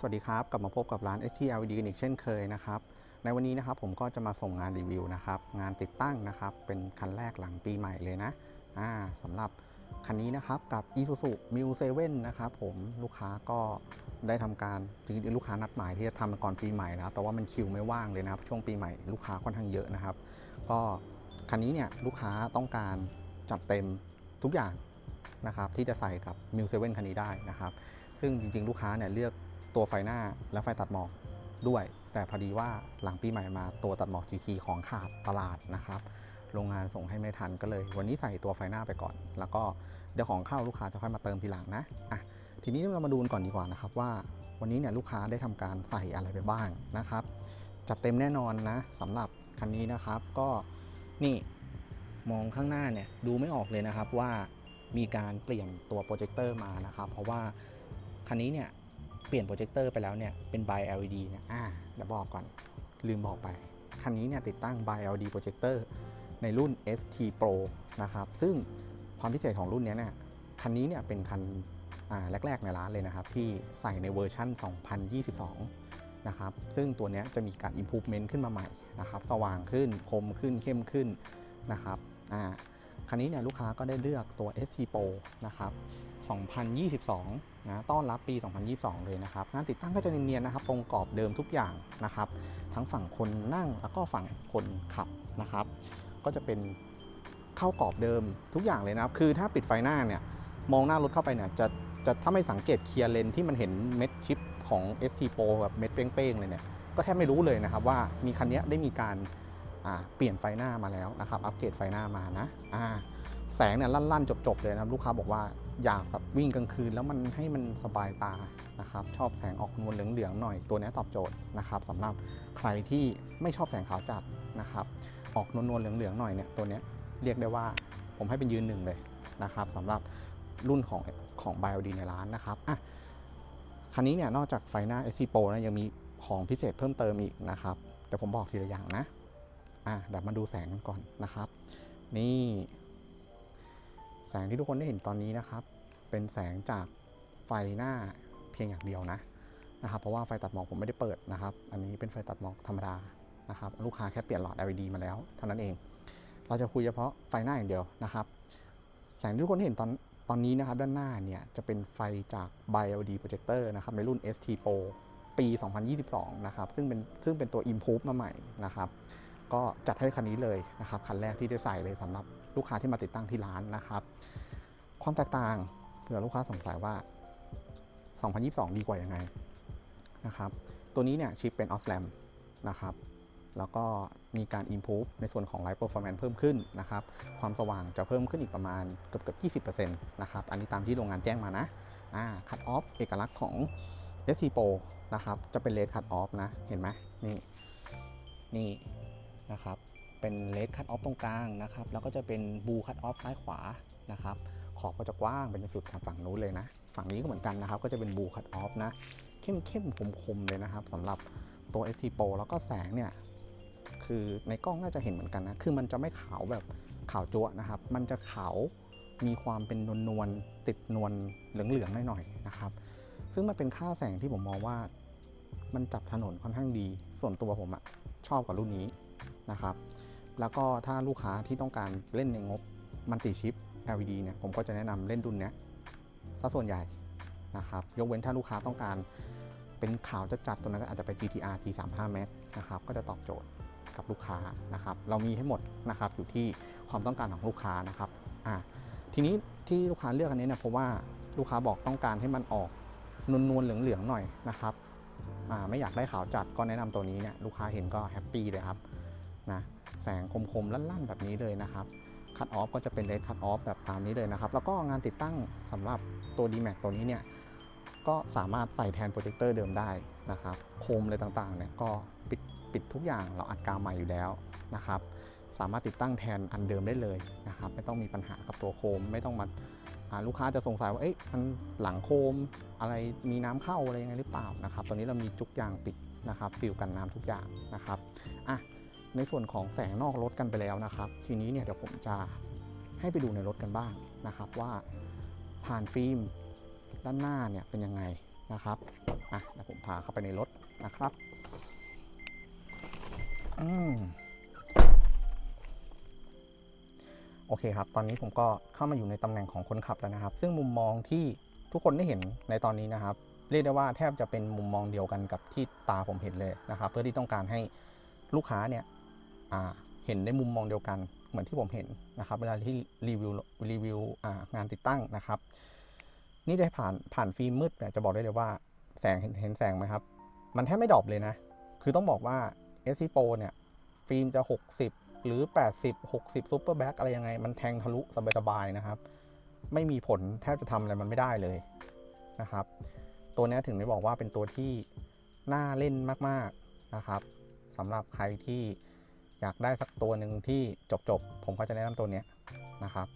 สวัสดีครับ กลับมาพบกับร้าน ST LED กันอีกเช่นเคยนะครับ ในวันนี้นะครับผมก็จะมาส่งงานรีวิวนะครับ งานติดตั้งนะครับ เป็นคันแรกหลังปีใหม่เลยนะอ่าสำหรับคันนี้นะครับกับ Isuzu Mu 7 นะครับผมลูกค้าก็ได้ทำการจริงๆลูกค้านัดหมายที่จะทำก่อนปีใหม่นะครับแต่ว่ามันคิวไม่ว่างเลยนะครับช่วงปีใหม่ลูกค้าค่อนข้างเยอะนะครับ ก็คันนี้เนี่ยลูกค้าต้องการจัดเต็มทุกอย่างนะครับที่จะใส่กับ Mu 7 คันนี้ได้นะครับ ซึ่งจริงๆ ลูกค้าเนี่ยเลือก ตัวไฟหน้าและไฟตัดหมอกด้วย แต่พอดีว่าหลังปีใหม่มาตัวตัดหมอก GK ของขาดตลาดนะครับโรงงานส่งให้ไม่ทันก็เลย วันนี้ใส่ตัวไฟหน้าไปก่อน แล้วก็เดี๋ยวของเข้าลูกค้าจะค่อยมาเติมทีหลังนะอะทีนี้เรามาดูกันก่อนดีกว่านะครับว่าวันนี้เนี่ยลูกค้าได้ทำการใส่อะไรไปบ้างนะครับจัดเต็มแน่นอนนะสำหรับคันนี้นะครับก็นี่มองข้างหน้าเนี่ยดูไม่ออกเลยนะครับว่ามีการเปลี่ยนตัวโปรเจคเตอร์มานะครับ เพราะว่าคันนี้เนี่ย เปลี่ยนโปรเจคเตอร์ไปแล้วเนี่ยเป็น by LED เนี่ยอ่าเดี๋ยวบอกก่อนลืมบอกไป คันนี้เนี่ยติดตั้ง by LED โปรเจคเตอร์ในรุ่น ST Pro นะครับ ซึ่งความพิเศษของรุ่นเนี้ยเนี่ยคันนี้เนี่ยเป็นคันอ่าแรก ๆ ในร้านเลยนะครับ ที่ใส่ในเวอร์ชั่น 2022 นะครับ ซึ่งตัวเนี้ยจะมีการ improvement ขึ้นมาใหม่นะครับ สว่างขึ้น คมขึ้นเข้มขึ้นนะครับอ่า คันนี้เนี่ยลูกค้าก็ได้เลือกตัว ST Pro นะครับ 2022 นะ ต้อนรับปี 2022 เลยนะครับ งานติดตั้งก็จะเนียนๆนะครับ ตรงกรอบเดิมทุกอย่างนะครับ ทั้งฝั่งคนนั่งแล้วก็ฝั่งคนขับนะครับ ก็จะเป็นเข้ากรอบเดิมทุกอย่างเลยนะครับ คือถ้าปิดไฟหน้าเนี่ย มองหน้ารถเข้าไปเนี่ย จะ จะถ้าไม่สังเกตเคลียร์เลนที่มันเห็นเม็ดชิปของ ST Pro แบบเม็ดเป้งๆเลยเนี่ย ก็แทบไม่รู้เลยนะครับว่ามีคันนี้ได้มีการ เปลี่ยนไฟหน้ามาแล้วนะครับ อัปเกรดไฟหน้ามานะอ่าแสงเนี่ยลั่นๆ จบๆ เลยนะครับลูกค้าบอกว่าอยากแบบวิ่งกลางคืนแล้วมันให้มันสบายตานะครับชอบแสงออกนวลเหลืองๆหน่อยตัวนี้ตอบโจทย์นะครับสำหรับใครที่ไม่ชอบแสงขาวจัดนะครับ ออกนวลๆเหลืองๆหน่อยเนี่ยตัวนี้เรียกได้ว่าผมให้เป็นยืนหนึ่งเลยนะครับสำหรับรุ่นของของ b i o d ในร้านนะครับอะคันนี้เนี่ยนอกจากไฟหน้า SC Pro นะยังมีของพิเศษเพิ่มเติมอีกนะครับเดี๋ยวผมบอกทีละอย่างนะ อะเดี๋ยวมาดูแสงกันก่อนนะครับ นี่ แสงที่ทุกคนได้เห็นตอนนี้นะครับ เป็นแสงจากไฟหน้าเพียงอย่างเดียวนะนะครับเพราะว่าไฟตัดหมอกผมไม่ได้เปิดนะครับ อันนี้เป็นไฟตัดหมอกธรรมดานะครับ ลูกค้าแค่เปลี่ยนหลอด LED มาแล้วเท่านั้นเอง เราจะคุยเฉพาะไฟหน้าอย่างเดียวนะครับ แสงที่ทุกคนเห็นตอนตอนนี้นะครับด้านหน้าเนี่ยจะเป็นไฟจาก Bi LED projector นะครับในรุ่น ST Pro ปี 2022 นะครับซึ่งเป็นซึ่งเป็นตัว Improve มาใหม่นะครับ ก็จัดให้คันนี้เลยนะครับคันแรกที่ได้ใส่เลยสำหรับลูกค้าที่มาติดตั้งที่ร้านนะครับ ความแตกต่างเผื่อลูกค้าสงสัยว่า 2022 ดีกว่ายังไงนะครับตัวนี้เนี่ยชิปเป็น OSRAM นะครับแล้วก็มีการ improve ในส่วนของ Light Performance เพิ่มขึ้นนะครับ ความสว่างจะเพิ่มขึ้นอีกประมาณเกือบเกือบ20%นะครับ อันนี้ตามที่โรงงานแจ้งมานะอ่า cut off เอกลักษณ์ของ SC Pro นะครับ จะเป็น red cut off นะ เห็นไหมนี่ นี่ นะครับ เป็น red cut off ตรงกลางนะครับ แล้วก็จะเป็น blue cut off ซ้ายขวานะครับ ขอบก็จะกว้างเป็นสุดทางฝั่งนู้นเลยนะ ฝั่งนี้ก็เหมือนกันนะครับ ก็จะเป็น blue cut off นะ เข้มเข้มคมคมๆ เลยนะครับสำหรับตัว ST Pro แล้วก็แสงเนี่ย คือในกล้องน่าจะเห็นเหมือนกันนะ คือมันจะไม่ขาวแบบขาวจั๊วนะครับ มันจะขาวมีความเป็นนวลนวลๆติดนวลเหลืองๆหน่อยๆนะครับ ซึ่งมันเป็นค่าแสงที่ผมมองว่ามันจับถนนค่อนข้างดี ส่วนตัวผมอะชอบกับรุ่นนี้ นะครับ แล้วก็ถ้าลูกค้าที่ต้องการเล่นในงบมันติชิป LED เนี่ยผมก็จะแนะนำเล่นรุ่นเนี้ยซะส่วนใหญ่นะครับ ยกเว้นถ้าลูกค้าต้องการเป็นขาวจัดตัวนั้นก็อาจจะไป GTR G35 Max นะครับก็จะตอบโจทย์กับลูกค้านะครับ เรามีให้หมดนะครับอยู่ที่ความต้องการของลูกค้านะครับอ่าทีนี้ที่ลูกค้าเลือกอันนี้เนี่ยเพราะว่าลูกค้าบอกต้องการให้มันออกนวลนวลๆเหลืองๆหน่อยนะครับอ่าไม่อยากได้ขาวจัดก็แนะนำตัวนี้เนี่ยลูกค้าเห็นก็แฮปปี้เลยครับ นะแสงคมๆลั่นๆแบบนี้เลยนะครับคัตออฟก็จะเป็นเลดคัตออฟแบบตามนี้เลยนะครับ แล้วก็งานติดตั้งสำหรับตัว d m a x ตัวนี้เนี่ยก็สามารถใส่แทนโปรเจคเตอร์เดิมได้นะครับโคมอะไรต่างๆเนี่ยก็ปิดปิดทุกอย่างเราอัดกาวใหม่อยู่แล้วนะครับสามารถติดตั้งแทนอันเดิมได้เลยนะครับไม่ต้องมีปัญหากับตัวโคม ไม่ต้องมาลูกค้าจะสงสัยว่าเอ๊ะมันหลังโคมอะไรมีน้ำเข้าอะไรยังไงหรือเปล่านะครับตอนนี้เรามีทุกอย่างปิดนะครับฟิลกันน้ำทุกอย่างนะครับอะ ในส่วนของแสงนอกรถกันไปแล้วนะครับ ทีนี้เนี่ยเดี๋ยวผมจะให้ไปดูในรถกันบ้างนะครับว่าผ่านฟิล์มด้านหน้าเนี่ยเป็นยังไงนะครับอะเดี๋ยวผมพาเข้าไปในรถนะครับอืมโอเคครับ ตอนนี้ผมก็เข้ามาอยู่ในตำแหน่งของคนขับแล้วนะครับ ซึ่งมุมมองที่ทุกคนได้เห็นในตอนนี้นะครับ เรียกได้ว่าแทบจะเป็นมุมมองเดียวกันกับที่ตาผมเห็นเลยนะครับ เพื่อที่ต้องการให้ลูกค้าเนี่ย เห็นในมุมมองเดียวกันเหมือนที่ผมเห็นนะครับเวลาที่รีวิวรีวิวางานติดตั้งนะครับ นี่ได้ผ่านผ่านฟิล์มมืดเนี่ยจะบอกได้เลยว่าแสงเห็นเห็นแสงไหมครับ มันแทบไม่ดรอปเลยนะ คือต้องบอกว่า s c Pro เนี่ย ฟิล์มจะ 60 หรือ 80 60 Super Back อะไรยังไง มันแทงทะลุสบายๆนะครับ ไม่มีผลแทบจะทำอะไรมันไม่ได้เลยนะครับ ตัวนี้ถึงได้บอกว่าเป็นตัวที่น่าเล่นมากๆนะครับสำหรับใครที่ อยากได้สักตัวหนึ่งที่จบๆ ผมก็จะแนะนำตัวเนี้ยนะครับ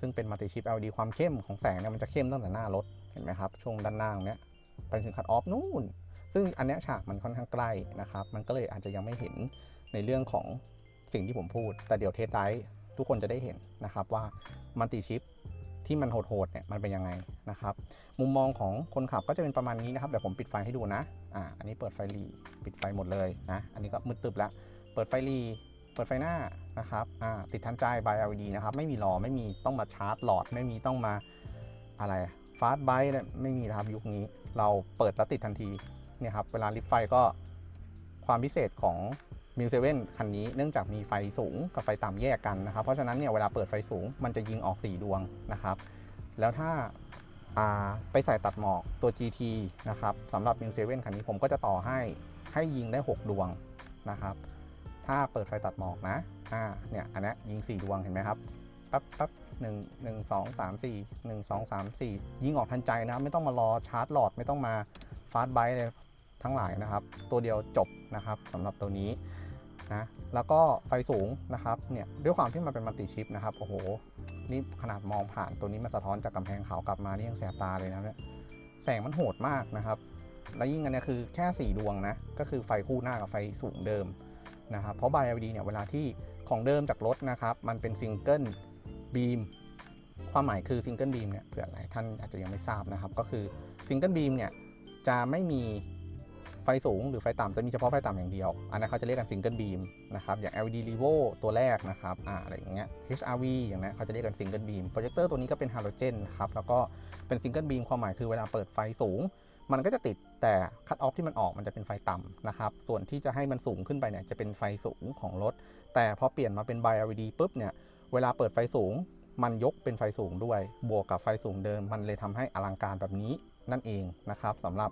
ซึ่งเป็นมัลติชิป LED ความเข้มของแสงเนี่ยมันจะเข้มตั้งแต่หน้ารถ เห็นไหมครับ ช่วงด้านหน้าตรงเนี้ยไปถึงคัตออฟนู่น ซึ่งอันเนี้ยฉากมันค่อนข้างใกล้นะครับ มันก็เลยอาจจะยังไม่เห็นในเรื่องของสิ่งที่ผมพูด แต่เดี๋ยวเทสไดทุกคนจะได้เห็นนะครับว่ามัลติชิปที่มันโหดๆเนี่ยมันเป็นยังไงนะครับ มุมมองของคนขับก็จะเป็นประมาณนี้นะครับเดี๋ยวผมปิดไฟให้ดูนะอ่าอันนี้เปิดไฟหลีปิดไฟหมดเลยนะ อันนี้ก็มืดตึบแล้ว เปิดไฟหลีเปิดไฟหน้านะครับติดทันใจ by LED นะครับ ไม่มีรอไม่มีต้องมาชาร์จหลอด ไม่มีต้องมาอะไรฟาสต์ไบต์ไม่มีนะครับยุคนี้เราเปิดแล้วติดทันทีเนี่ยครับเวลาลิฟไฟก็ความพิเศษของ m ิวเซเว่นคันนี้เนื่องจากมีไฟสูงกับไฟต่ำแยกกันนะครับ เพราะฉะนั้นเนี่ยเวลาเปิดไฟสูงมันจะยิงออก 4 ดวงนะครับ แล้วถ้าาไปใส่ตัดหมอกตัว GT นะครับสำหรับ m ิวเซเว่นคันนี้ผมก็จะต่อให้ให้ยิงได้ 6 ดวงนะครับ ถ้าเปิดไฟตัดหมอกนะอ่าเนี่ยอันนี้ยิง 4 ดวงเห็นไหมครับปั๊บปั๊บหนึ่งหนึ่งสองสามสี่หนึ่งสองสามสี่ยิงออกทันใจนะครับไม่ต้องมารอชาร์จหลอดไม่ต้องมาฟาสต์ไบต์เลยทั้งหลายนะครับ ตัวเดียวจบนะครับสำหรับตัวนี้นะแล้วก็ไฟสูงนะครับเนี่ยด้วยความที่มันเป็นมัลติชิปนะครับโอ้โหนี่ขนาดมองผ่านตัวนี้มันสะท้อนจากกำแพงขาวกลับมานี่ยังแสบตาเลยนะเนี่ยแสงมันโหดมากนะครับ แล้วยิ่งอันนี้คือแค่ 4 ดวงนะก็คือไฟคู่หน้ากับไฟสูงเดิม นะครับเพราะ Bi LED เนี่ยเวลาที่ของเดิมจากรถนะครับ มันเป็นซิงเกิลบีมความหมายคือซิงเกิลบีมเนี่ยเผื่อหลายท่านอาจจะยังไม่ทราบนะครับ ก็คือซิงเกิลบีมเนี่ยจะไม่มีไฟสูงหรือไฟต่ำจะมีเฉพาะไฟต่ำอย่างเดียว อันนั้นเขาจะเรียกกันซิงเกิลบีมนะครับอย่าง LED Revo ตัวแรกนะครับอ่าอะไรอย่างเงี้ย HRV อย่างนี้นเขาจะเรียกกันซิงเกิลบีมโปรเจคเตอร์ตัวนี้ก็เป็นฮาโลเจนครับแล้วก็เป็นซิงเกิลบีมความหมายคือเวลาเปิดไฟสูง มันก็จะติดแต่คัตออฟที่มันออกมันจะเป็นไฟต่ำนะครับ ส่วนที่จะให้มันสูงขึ้นไปเนี่ยจะเป็นไฟสูงของรถ แต่พอเปลี่ยนมาเป็น Bi LED ปุ๊บเนี่ย เวลาเปิดไฟสูง มันยกเป็นไฟสูงด้วย บวกกับไฟสูงเดิม มันเลยทำให้อลังการแบบนี้นั่นเองนะครับสำหรับ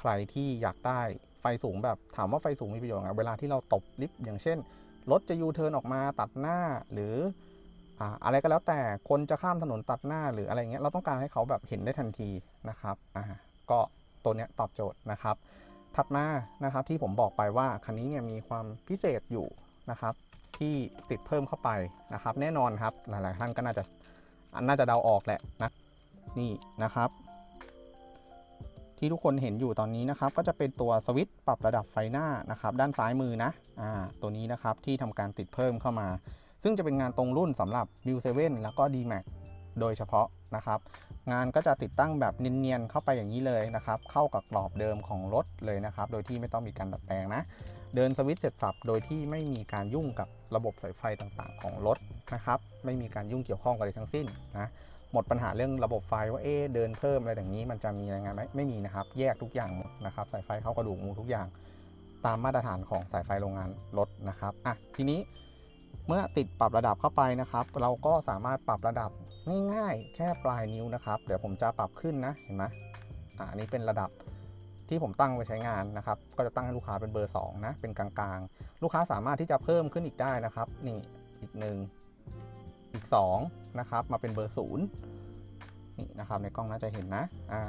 ใครที่อยากได้ไฟสูงแบบถามว่าไฟสูงมีประโยชน์ไงเวลาที่เราตบลิฟต์อย่างเช่นรถจะยูเทิร์นออกมาตัดหน้าหรืออ่าอะไรก็แล้วแต่คนจะข้ามถนนตัดหน้าหรืออะไรเงี้ยเราต้องการให้เขาแบบเห็นได้ทันทีนะครับอ่าก็ ตัวเนี้ยตอบโจทย์นะครับ ถัดมานะครับที่ผมบอกไปว่าคันนี้เนี่ยมีความพิเศษอยู่นะครับ ที่ติดเพิ่มเข้าไปนะครับ แน่นอนครับหลาย ๆ ท่านก็น่าจะน่าจะเดาออกแหละนะนี่นะครับ ที่ทุกคนเห็นอยู่ตอนนี้นะครับ ก็จะเป็นตัวสวิตช์ปรับระดับไฟหน้านะครับ ด้านซ้ายมือนะอ่าตัวนี้นะครับที่ทำการติดเพิ่มเข้ามา ซึ่งจะเป็นงานตรงรุ่นสำหรับ v i e w 7แล้วก็ D-Max โดยเฉพาะ นะครับ งานก็จะติดตั้งแบบเนียนๆเข้าไปอย่างนี้เลยนะครับ เข้ากับกรอบเดิมของรถเลยนะครับ โดยที่ไม่ต้องมีการดัดแปลงนะ เดินสวิตช์เสร็จสับโดยที่ไม่มีการยุ่งกับระบบสายไฟต่างๆ ของรถนะครับ ไม่มีการยุ่งเกี่ยวข้องกันเลยทั้งสิ้นนะ หมดปัญหาเรื่องระบบไฟว่าเอ๊เดินเพิ่มอะไรอย่างนี้ มันจะมีอะไรายงานไหมไม่มีนะครับ แยกทุกอย่างหมดนะครับ สายไฟเข้ากระดูกมูทุกอย่าง ตามมาตรฐานของสายไฟโรงงานรถนะครับ อะ ทีนี้เมื่อติดปรับระดับเข้าไปนะครับ เราก็สามารถปรับระดับ ง่ายๆ แค่ปลายนิ้วนะครับ เดี๋ยวผมจะปรับขึ้นนะ เห็นไหมอะอันนี้เป็นระดับที่ผมตั้งไว้ใช้งานนะครับ ก็จะตั้งให้ลูกค้าเป็นเบอร์ 2 นะ เป็นกลางๆ ลูกค้าสามารถที่จะเพิ่มขึ้นอีกได้นะครับ นี่อีกหนึ่งอีก2นะครับ มาเป็นเบอร์0นี่นะครับ ในกล้องน่าจะเห็นนะ อ่า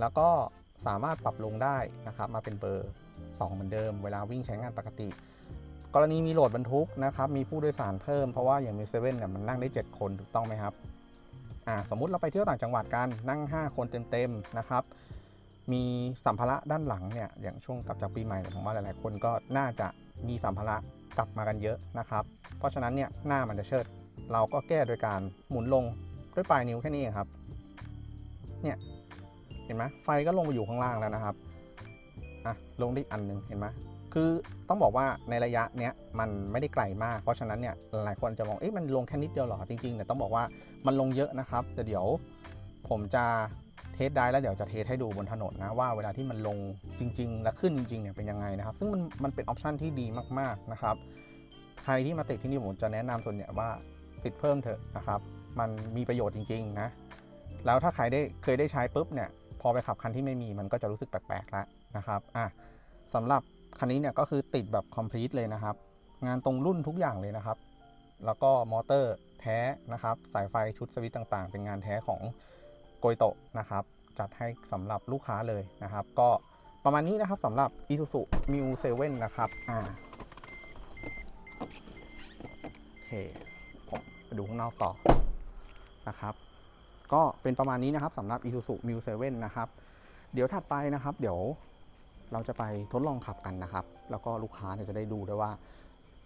แล้วก็สามารถปรับลงได้นะครับ มาเป็นเบอร์ 2 เหมือนเดิม เวลาวิ่งใช้งานปกติ กรณีมีโหลดบรรทุกนะครับมีผู้โดยสารเพิ่มเพราะว่าอย่างมีเซเว่นเนี่ยมันนั่งได้ 7 คนถูกต้องไหมครับอ่าสมมุติเราไปเที่ยวต่างจังหวัดกันนั่ง 5 คนเต็มๆนะครับมีสัมภาระด้านหลังเนี่ยอย่างช่วงกลับจากปีใหม่เนี่ยผมว่าหลายๆ คนก็น่าจะมีสัมภาระกลับมากันเยอะนะครับ เพราะฉะนั้นเนี่ยหน้ามันจะเชิด เราก็แก้โดยการหมุนลงด้วยปลายนิ้วแค่นี้เองครับเนี่ยเห็นไหมไฟก็ลงไปอยู่ข้างล่างแล้วนะครับอะลงได้อันหนึงเห็นไหม คือต้องบอกว่าในระยะเนี้ยมันไม่ได้ไกลมาก เพราะฉะนั้นเนี่ยหลายคนจะมองเอ๊ะมันลงแค่นิดเดียวหรอ จริงๆเนี่ยต้องบอกว่ามันลงเยอะนะครับ แต่เดี๋ยวผมจะเทสได้แล้วเดี๋ยวจะเทสให้ดูบนถนนนะว่าเวลาที่มันลงจริง ๆ และขึ้นจริงๆเนี่ยเป็นยังไงนะครับ ซึ่งมันมันเป็นออปชันที่ดีมากๆนะครับ ใครที่มาติดที่นี่ผมจะแนะนำส่วนใหญ่ว่าติดเพิ่มเถอะนะครับ มันมีประโยชน์จริงๆนะ แล้วถ้าใครได้เคยได้ใช้ปุ๊บเนี่ยพอไปขับคันที่ไม่มีมันก็จะรู้สึกแปลกๆแล้วนะครับอะสำหรับ คันนี้เนี่ยก็คือติดแบบ complete เลยนะครับ งานตรงรุ่นทุกอย่างเลยนะครับ แล้วก็มอเตอร์แท้นะครับ สายไฟชุดสวิตต่างๆ เป็นงานแท้ของโกยโตะนะครับ จัดให้สำหรับลูกค้าเลยนะครับ ก็ประมาณนี้นะครับสำหรับ Isuzu Mu 7 นะครับอ่าโอเคผมไปดูข้างนอกต่อนะครับ ก็เป็นประมาณนี้นะครับสำหรับ Isuzu Mu 7 นะครับ เดี๋ยวถัดไปนะครับ เดี๋ยว เราจะไปทดลองขับกันนะครับ แล้วก็ลูกค้าเนี่ยจะได้ดูด้วยว่า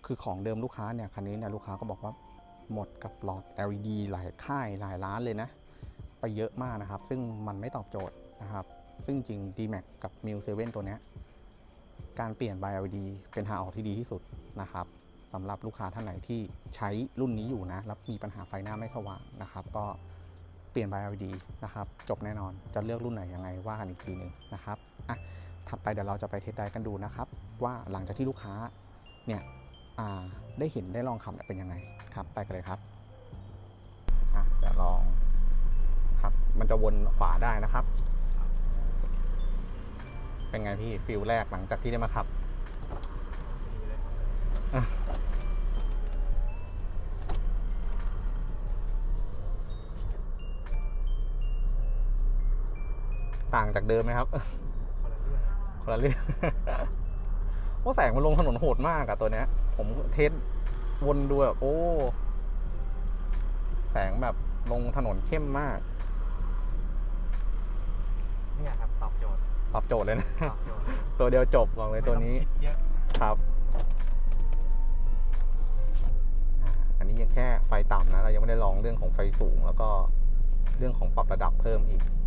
คือของเดิมลูกค้าเนี่ยคันนี้เนี่ยลูกค้าก็บอกว่าหมดกับหลอด LED หลายค่ายหลายร้านเลยนะ ไปเยอะมากนะครับ ซึ่งมันไม่ตอบโจทย์นะครับ ซึ่งจริง D-Max กับ Mu 7ตัวเนี้ยการเปลี่ยน by LED เป็นทางออกที่ดีที่สุดนะครับสำหรับลูกค้าท่านไหนที่ใช้รุ่นนี้อยู่นะแล้วมีปัญหาไฟหน้าไม่สว่างนะครับ ก็เปลี่ยน by LED นะครับ จบแน่นอนจะเลือกรุ่นไหนยังไงว่ากันอีกทีหนึ่งนะครับอะ ถัดไปเดี๋ยวเราจะไปเทสไดรฟ์กันดูนะครับ ว่าหลังจากที่ลูกค้าเนี่ยได้เห็นได้ลองขับเนี่ยเป็นยังไงครับไปกันเลยครับอะเดี๋ยวลองครับ มันจะวนขวาได้นะครับ เป็นไงพี่ฟิลแรกหลังจากที่ได้มาขับต่างจากเดิมไหมครับ คนละเรื่องว่าแสงมันลงถนนโหดมากอะตัวเนี้ย ผมเทสวนดูแบบโอ้ แสงแบบลงถนนเข้มมาก เนี่ยครับตอบโจทย์ตอบโจทย์เลยนะ ตอบโจทย์ตัวเดียวจบบอกเลยตัวนี้ ไม่ต้องคิดเยอะครับอ่าอันนี้ยังแค่ไฟต่ำนะ เรายังไม่ได้ลองเรื่องของไฟสูง แล้วก็เรื่องของปรับระดับเพิ่มอีกนะครับ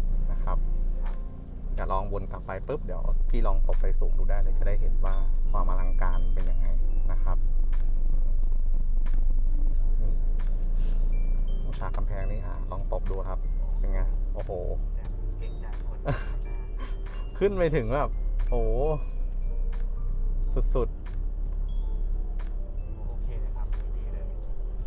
เดี๋ยวลองวนกลับไปปุ๊บเดี๋ยวพี่ลองตบไฟสูงดูได้เลยจะได้เห็นว่าความอลังการเป็นยังไงนะครับนี่ต้องฉากกำแพงนี่อะลองตบดูครับเป็นไงโอ้โหแต่เก่งใจคนข้างหน้าขึ้นไปถึงแบบโอ้โหสุดโอเคเลยครับดีเลย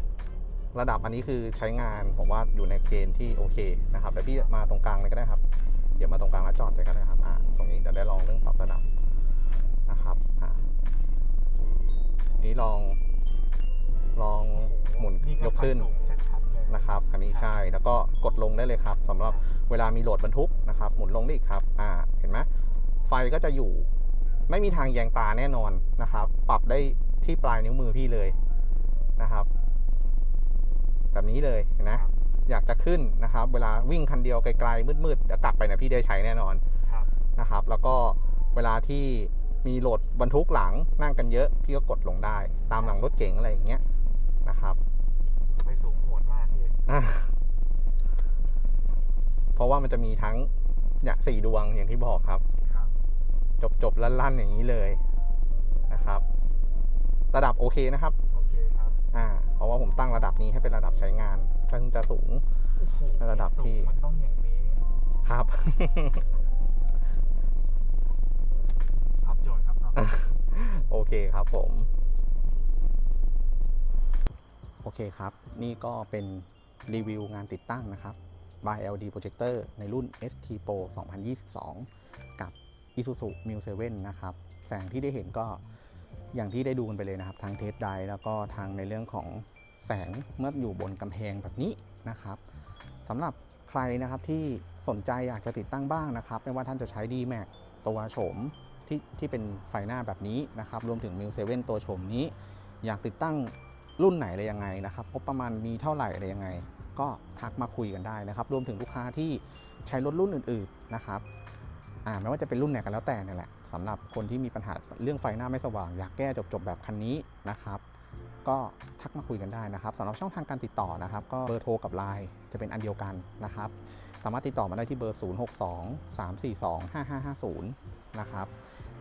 ๆระดับอันนี้คือใช้งานผมว่าอยู่ในเกณฑ์ที่โอเคนะครับแต่พี่มาตรงกลางเลยก็ได้ครับเดี๋ยวมาตรงกลางแล้วจอดเลยก็ได้ครับอ่าตรงนี้เดี๋ยวได้ลองเรื่องปรับระดับนะครับอ่านี้ลองลองหมุนยกขึ้นนะครับ อันนี้ใช่แล้วก็กดลงได้เลยครับสำหรับเวลามีโหลดบรรทุกนะครับ หมุนลงได้อีกครับอ่าเห็นไหมไฟก็จะอยู่ ไม่มีทางแยงตาแน่นอนนะครับ ปรับได้ที่ปลายนิ้วมือพี่เลยนะครับ แบบนี้เลยเห็นไหม อยากจะขึ้นนะครับ เวลาวิ่งคันเดียวไกลๆมืดๆเดี๋ยวกลับไปนะพี่ได้ใช้แน่นอนครับนะครับ แล้วก็เวลาที่มีโหลดบรรทุกหลังนั่งกันเยอะ พี่ก็กดลงได้ ตามหลังรถเก๋งอะไรอย่างเงี้ยนะครับ ไม่สูงโหดมากพี่อะเพราะว่ามันจะมีทั้งเนี่ยสี่ดวงอย่างที่บอกครับครับ จบจบลั่นๆอย่างนี้เลยนะครับ ระดับโอเคนะครับ โอเคครับ อ่าเพราะ ว่าผมตั้งระดับนี้ให้เป็นระดับใช้งานค่อนข้างจะสูงโอ้โหระดับที่สูงมันต้องอย่างนี้ ครับตอบโจทย์ครับตอบโจทย์โอเคครับผม โอเคครับ นี่ก็เป็นรีวิวงานติดตั้งนะครับ by LD Projector ในรุ่น ST Pro 2022 กับ Isuzu Mu 7นะครับ แสงที่ได้เห็นก็อย่างที่ได้ดูกันไปเลยนะครับ ทางเทสไดแล้วก็ทางในเรื่องของ แสงเมื่ออยู่บนกำแพงแบบนี้นะครับสำหรับใครนะครับที่สนใจอยากจะติดตั้งบ้างนะครับไม่ว่าท่านจะใช้ D-Max ตัวโฉมที่ที่เป็นไฟหน้าแบบนี้นะครับรวมถึง m ิ l 7ตัวโฉมนี้ อยากติดตั้งรุ่นไหนอะไรยังไงนะครับงบประมาณมีเท่าไหร่อะไรยังไง ก็ทักมาคุยกันได้นะครับ รวมถึงลูกค้าที่ใช้รถรุ่นอื่น ๆนะครับอ่าไม่ว่าจะเป็นรุ่นไหนกันแล้วแต่นี่แหละสำหรับคนที่มีปัญหาเรื่องไฟหน้าไม่สว่าง อยากแก้จบๆแบบคันนี้นะครับ ก็ทักมาคุยกันได้นะครับสำหรับช่องทางการติดต่อนะครับ ก็เบอร์โทรกับไลน์จะเป็นอันเดียวกันนะครับ สามารถติดต่อมาได้ที่เบอร์ 062 342 5550 นะครับ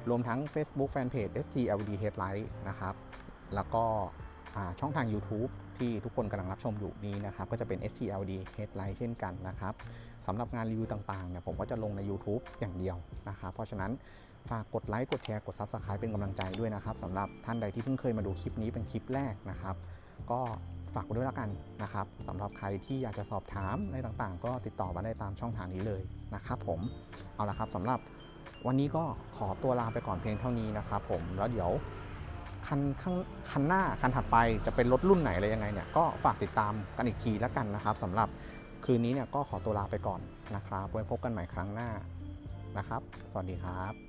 รวมทั้ง Facebook Fanpage STLD Headlight นะครับ แล้วก็ช่องทาง YouTube ที่ทุกคนกำลังรับชมอยู่นี้นะครับ ก็จะเป็น STLD Headlight เช่นกันนะครับสำหรับงานรีวิวต่างๆเนี่ยผมก็จะลงใน YouTube อย่างเดียวนะครับ เพราะฉะนั้น ฝากกดไลค์กดแชร์กด Subscribe เป็นกำลังใจด้วยนะครับสำหรับท่านใดที่เพิ่งเคยมาดูคลิปนี้เป็นคลิปแรกนะครับ ก็ฝากไว้ด้วยแล้วกันนะครับสำหรับใครที่อยากจะสอบถามอะไรต่างๆ ก็ติดต่อมาได้ตามช่องทางนี้เลยนะครับผมเอาละครับสำหรับวันนี้ก็ขอตัวลาไปก่อนเพียงเท่านี้นะครับผมแล้วเดี๋ยวคันข้างคันหน้าคันถัดไปจะเป็นรถรุ่นไหนอะไรยังไงเนี่ยก็ฝากติดตามกันอีกทีแล้วกันนะครับสำหรับคืนนี้เนี่ยก็ขอตัวลาไปก่อนนะครับไว้พบกันใหม่ครั้งหน้านะครับ สวัสดีครับ